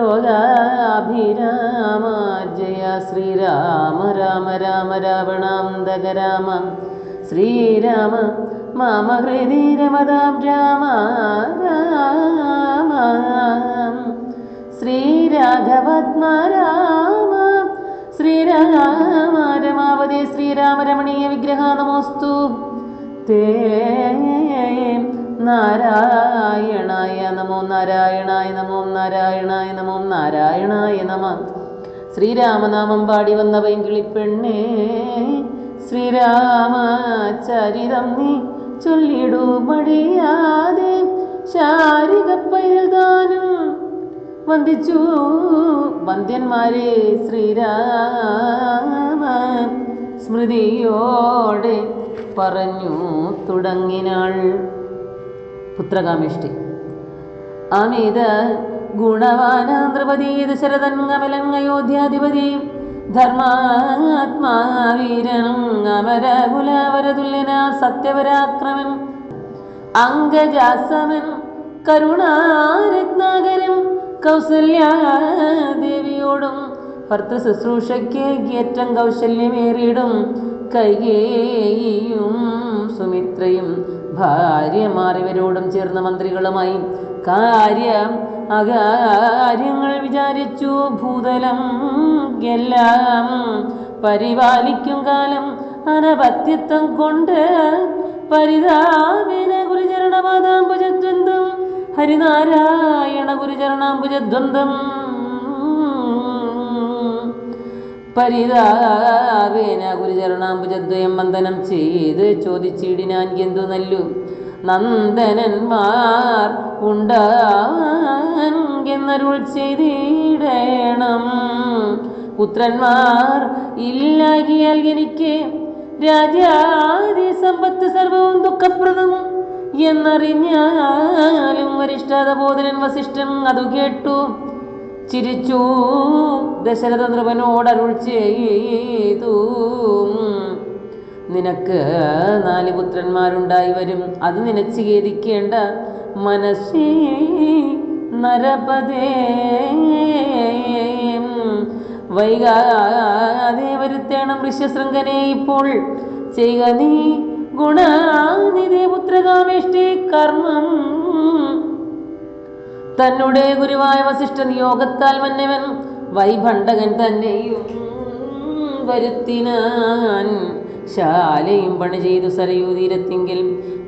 ലോകാഭിരാമ ജയ ശ്രീരാമ രാമ രാമ രാവണാന്തക രാമ ശ്രീരാമ മമ ഹൃദി രാമ രാമ ശ്രീരാമ രമാവതി ശ്രീരാമരമണീയ വിഗ്രഹ നമോസ്തു തേ നാരായണായ നമോ നാരായണായ നമോ നാരായണായ നമോ നാരായണായ നമ. ശ്രീരാമനാമം പാടി വന്ന പൈങ്കിളിപ്പെണ്ണേ ശ്രീരാമചരിതം നീ ചൊല്ലിടൂ മടിയാതെ. ശാരിക ദാനം വന്ദിച്ചു വന്ദ്യന്മാരെ ശ്രീരാമ. സ്മൃതിയോടെ പറഞ്ഞു തുടങ്ങിനാൾ പുത്രകാമിഷ്ടി. അമിത ഗുണവാനാന്ത്രപതി ദശരഥൻ അമലൻ അയോധ്യാധിപതി ധർമാത്മാവീരനും അമരകുലവരതുല്യന സത്യപരാക്രമൻ അംഗജാസമൻ കരുണാരത്നാകരൻ കൗസല്യാദേവിയോടും ഭർത്തൃ ശുശ്രൂഷയ്ക്ക് ഏറ്റം കൗശല്യമേറിയിടും കൈകേയും സുമിത്രയും ഭാര്യമാർ ഇവരോടും ചേർന്ന മന്ത്രികളുമായി കാര്യം അകാര്യങ്ങൾ വിചാരിച്ചു. ഭൂതലം എല്ലാം പരിപാലിക്കും കാലം അനപത്യത്വം കൊണ്ട് പരിതാപേന ഗുരുചരണപാദാംബുജദ്വന്ദ്വം. ഹരിനാരായണ ഗുരുചരണാംബുജദ്വന്ദ്ം പരിതാപേന ഗുരുചരണാംബുജദ്വയം വന്ദനം ചെയ്ത് ചോദിച്ചിടിനാൻ എന്തു നല്ലു? നന്ദനന്മാർ ഉണ്ടെന്നരുൾ ചെയ്തിടണം. പുത്രന്മാർ ഇല്ലാകിയാൽ എനിക്ക് രാജാതി സമ്പത്ത് സർവവും ദുഃഖപ്രദം എന്നറിഞ്ഞാലും വരിഷ്ഠാതബോധനൻ വസിഷ്ഠൻ അതു കേട്ടു. ചിരിച്ചു ദശരഥ നൃപനോട് അരുൾ ചെയ്തു. നിനക്ക് നാല് പുത്രന്മാരുണ്ടായി വരും. അത് നിനച്ച് ഖേദിക്കേണ്ട മനസ്സേ നരപതേ. വൈകാതെ വരുത്തേണം ഋഷ്യശൃംഖനെ ഇപ്പോൾ. ചെയ്യുക നീ ഗുണനിധി പുത്രകാമേഷ്ടി കർമ്മം തന്നെ ഗുരുവായ വസിഷ്ഠ നിയോഗത്താൽ മന്നവൻ വൈഭണ്ഡകൻ തന്നെയും വരുത്തിനാൻ ശാലയും പണി ചെയ്തു സരയൂ തീരത്തിങ്കിൽ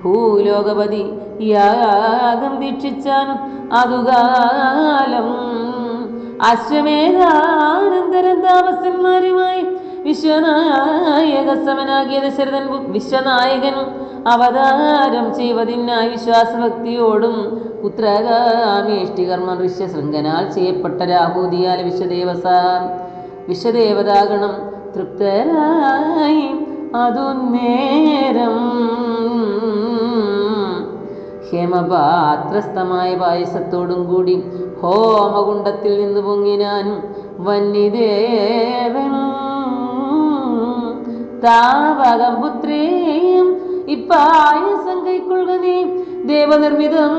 ഭൂലോകപതി യാഗം ദീക്ഷിച്ചാൻ അതുകാലം അശ്വമേധാനന്തരം താമസന്മാരുമായി വിശ്വനായക സമനാകിയ ദശരഥൻ വിശ്വനായകൻ അവതാരം ചെയ്വതിനായി വിശ്വാസഭക്തിയോടും പുത്രകാമേഷ്ടികർമ്മം ഋഷ്യശൃംഖനാൽ ചെയ്യപ്പെട്ട രാഹൂതിയാൽ വിശ്വദേവസ വിശ്വദേവതാഗണം തൃപ്തരായി. അതു നേരം ഹേമപാത്രസ്ഥമായ പായസത്തോടും കൂടി ഹോമകുണ്ടത്തിൽ നിന്ന് പൊങ്ങിനാൻ വന്യദേവൻ താവകം പുത്രീം ഇപ്പായസം കൈക്കൊള്ളുക നീ ദേവനിർമ്മിതം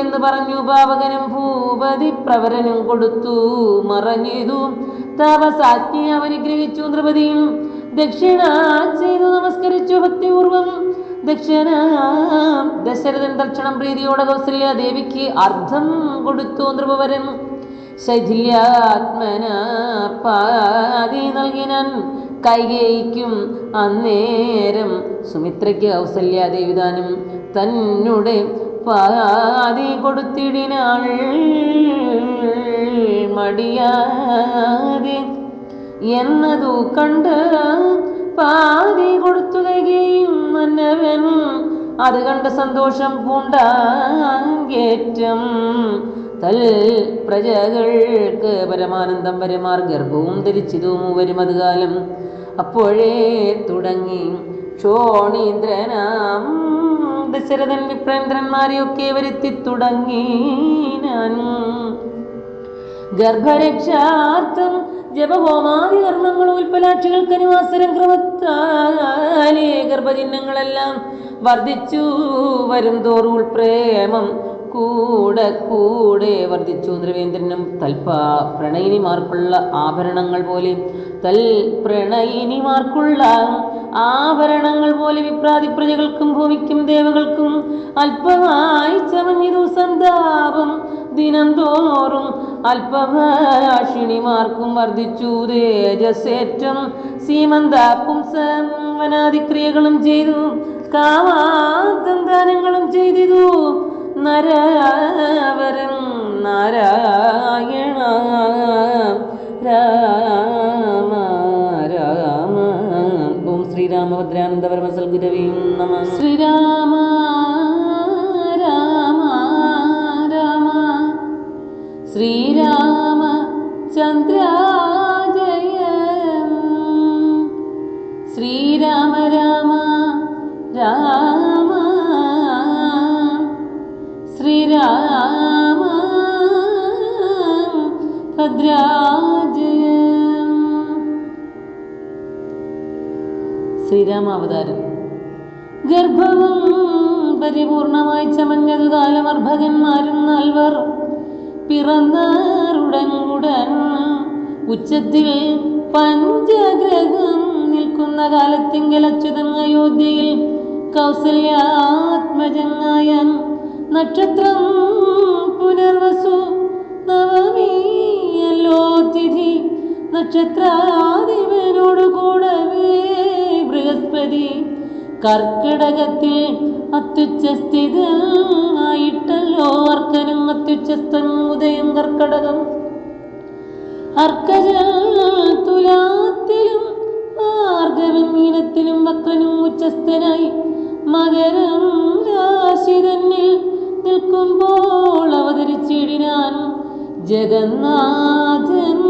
എന്ന് പറഞ്ഞു പാവകനും ഭൂപതി പ്രവരനും കൊടുത്തു മറഞ്ഞിതു. താപസാജ്ഞ അവനുഗ്രഹിച്ചു നൃപതിയും ദക്ഷിണ ചെയ്തു നമസ്കരിച്ചു ഭക്തിപൂർവം. ദക്ഷിണ ദശരഥൻ തൽക്ഷണം പ്രീതിയോടെ കൗസല്യ ദേവിക്ക് അർദ്ധം കൊടുത്തു നൃപവരൻ ശൈഥില്യാത്മന പാതി നൽകിനാൻ. കൈകേയിക്കും അന്നേരം. സുമിത്രയ്ക്ക് കൗസല്യാദേവിതാനും തന്നെ പാതി കൊടുത്തിടിനാൾ മടിയാതെ. എന്നതു കണ്ട് പാതി കൊടുത്തു കൈകേയും മന്നവൻ അത് കണ്ട് സന്തോഷം പൂണ്ടാങ്കേറ്റം തൽ പ്രജകൾക്ക് പരമാനന്ദം വരുമാർ ഗർഭവും ധരിച്ചിതു മൂവരും അതുകാലം അപ്പോഴേ തുടങ്ങി. ക്ഷോണീന്ദ്രനാം ദശരഥൻ വിപ്രേന്ദ്രന്മാരെയൊക്കെ വരുത്തി തുടങ്ങി ഞാൻ. ഗർഭരക്ഷാർത്ഥം ജപഹോമാദി കർമ്മങ്ങൾ ഉൽപ്പലാക്ഷികൾക്ക് അനുവാസരം ക്രമത്താലേ ഗർഭചിഹ്നങ്ങളെല്ലാം വർദ്ധിച്ചു. വരും തോറും ഉൾപ്രേമം കൂടെ കൂടെ വർദ്ധിച്ചു. ദ്രവേന്ദ്രനും തൽപ പ്രണയിനിമാർക്കുള്ള ആഭരണങ്ങൾ പോലെ തൽ പ്രണയിനിമാർക്കുള്ള ആഭരണങ്ങൾ പോലെ വിപ്രാതി പ്രജകൾക്കും ഭൂമിക്കും ദേവകൾക്കും അല്പമായി ചമഞ്ഞിതു സന്താപം. ദിനം തോറും അല്പഭാഷിണിമാർക്കും വർദ്ധിച്ചു. തേജസ്സേറ്റം സീമന്താപ്പും പുംസവനാദിക്രിയകളും ചെയ്തു. കാമാന്തന്താനങ്ങളും ചെയ്തിതു. നരവരം നാരായണ രാമ രാമ. ഓം ശ്രീരാമഭദ്രാനന്ദ പരമസൽ ഗുരവീം നമ. ശ്രീരാമ രാമ രാമ. ശ്രീരാമ ചന്ദ്രാജയ ശ്രീരാമ ഭദ്രാജയ. ശ്രീരാമാവതാരം ഗർഭവും പരിപൂർണമായി ചമഞ്ഞതു കാലമർഭകന്മാരും നൽവർ. പിറന്നാറുടൻകുടൻ ഉച്ചത്തിൽ പഞ്ചഗ്രഹം നിൽക്കുന്ന കാലത്തിങ്കൽ അച്യുതൻ അയോധ്യയിൽ കൗസല്യാത്മജനായ നക്ഷത്രം പുനർവസു. നവമിയല്ലോ തിഥി. നക്ഷത്രാധിപനോട് കൂടവേ ബൃഹസ്പതി. കർക്കിടകത്തിൽ അത്യുച്ചസ്ഥിതമായിട്ടല്ലോ അർക്കനും അത്യുച്ചസ്ഥൻ ഉദയം കർക്കടകം. അർക്കജ തുലാത്തിലും ഭാർഗവൻ മീനത്തിലും വക്രനും ഉച്ചസ്ഥനായി. മകരം ജഗന്നാഥൻ.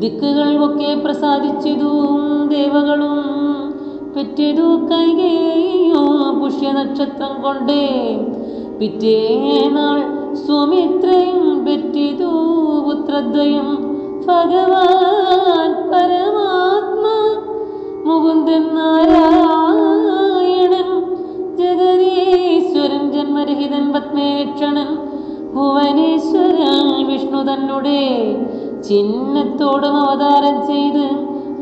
ദിക്കുകൾ ഒക്കെ പ്രസാദിച്ചതു ദേവകളും പെറ്റതു കൈകേയോ പുഷ്യ നക്ഷത്രം കൊണ്ടേ പിറ്റേനാൾ സുമിത്രയും പെറ്റിതു പുത്രദ്വയം. ഭഗവാൻ പരമാത്മാ മുകുന്ദൻ നാരായണൻ ജഗതീശ്വരൻ ജന്മരഹിതൻ പത്മേക്ഷണൻ ഭുവനേശ്വരൻ വിഷ്ണു തന്നെ ചിഹ്നത്തോടും അവതാരം ചെയ്ത്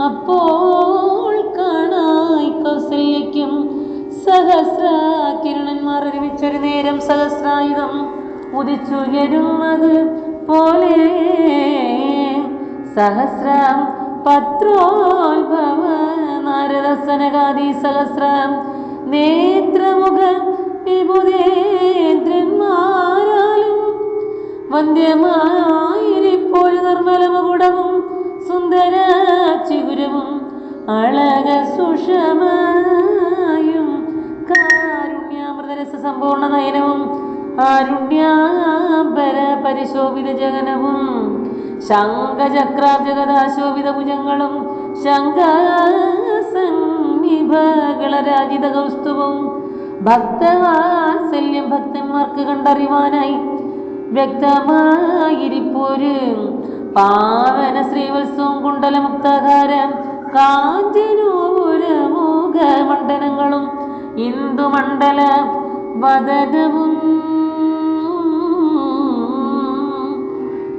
അപ്പോൾ കാണായി കൗസല്യയ്ക്കും സഹസ്ര കിരണന്മാർ ഒരുമിച്ചൊരു നേരം സഹസ്രായുധം ഉദിച്ചുയരുന്നത് പോലെ. സഹസ്രം പത്രോത്ഭവ നാരദസനകാദി സഹസ്രം നേത്രമുഖ വിഭുദേന്ദ്രന്മാരാലും വന്ധ്യമായിരിപ്പോൾ നിർമ്മലമകുടവും സുന്ദര ചിഗുരവും അളക സുഷമായും. കാരുണ്യാമൃതരസ സമ്പൂർണ നയനവും ആരുണ്യാപര പരിശോഭിത ജഗനവും ശംഖചക്രാബ്ജഗദാശോഭിത ഭുജങ്ങളും ശംഖസന്നിഭകളരാജിത കൗസ്തുവും ഭക്തവാത്സല്യം ഭക്തന്മാർക്ക് കണ്ടറിവാനായി വ്യക്തമായിരിപ്പോര് പാവന ശ്രീവത്സവം കുണ്ടലമുക്താകാരം കാഞ്ചനൂരമൂക ഇന്ദുമണ്ഡല വദനവും.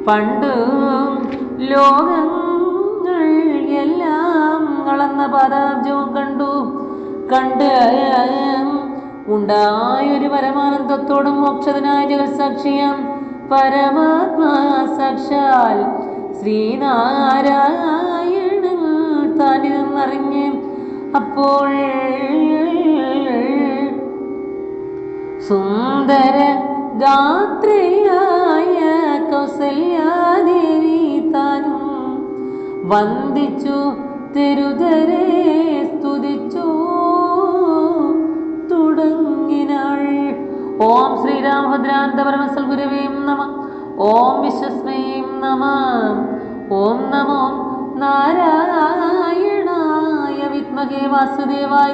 പണ്ട് ലോകങ്ങൾ എല്ലാം കളന്ന പാദാബ്ജവും കണ്ടു. കണ്ട് ഉണ്ടായൊരു പരമാനന്ദത്തോടും മോക്ഷതനായ ജഗത്സാക്ഷിയാം. പരമാത്മാ സാക്ഷാൽ ശ്രീനാരായണൻ താനിതെന്നറിഞ്ഞ് അപ്പോൾ സുന്ദര ഗാത്രയായ കൗസല്യാദേവി താനും വന്ദിച്ചു തെരുതരെ ഓം ശ്രീരാമഭദ്രാന്തപരമസൽഗുരവേം നമ. ഓം വിശ്വസ്മയും നമ. ഓം നമോ നാരായണായ വിത്മഹേ വാസുദേവായ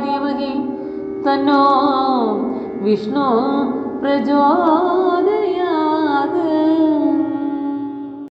തന്നോ വിഷ്ണു പ്രചോ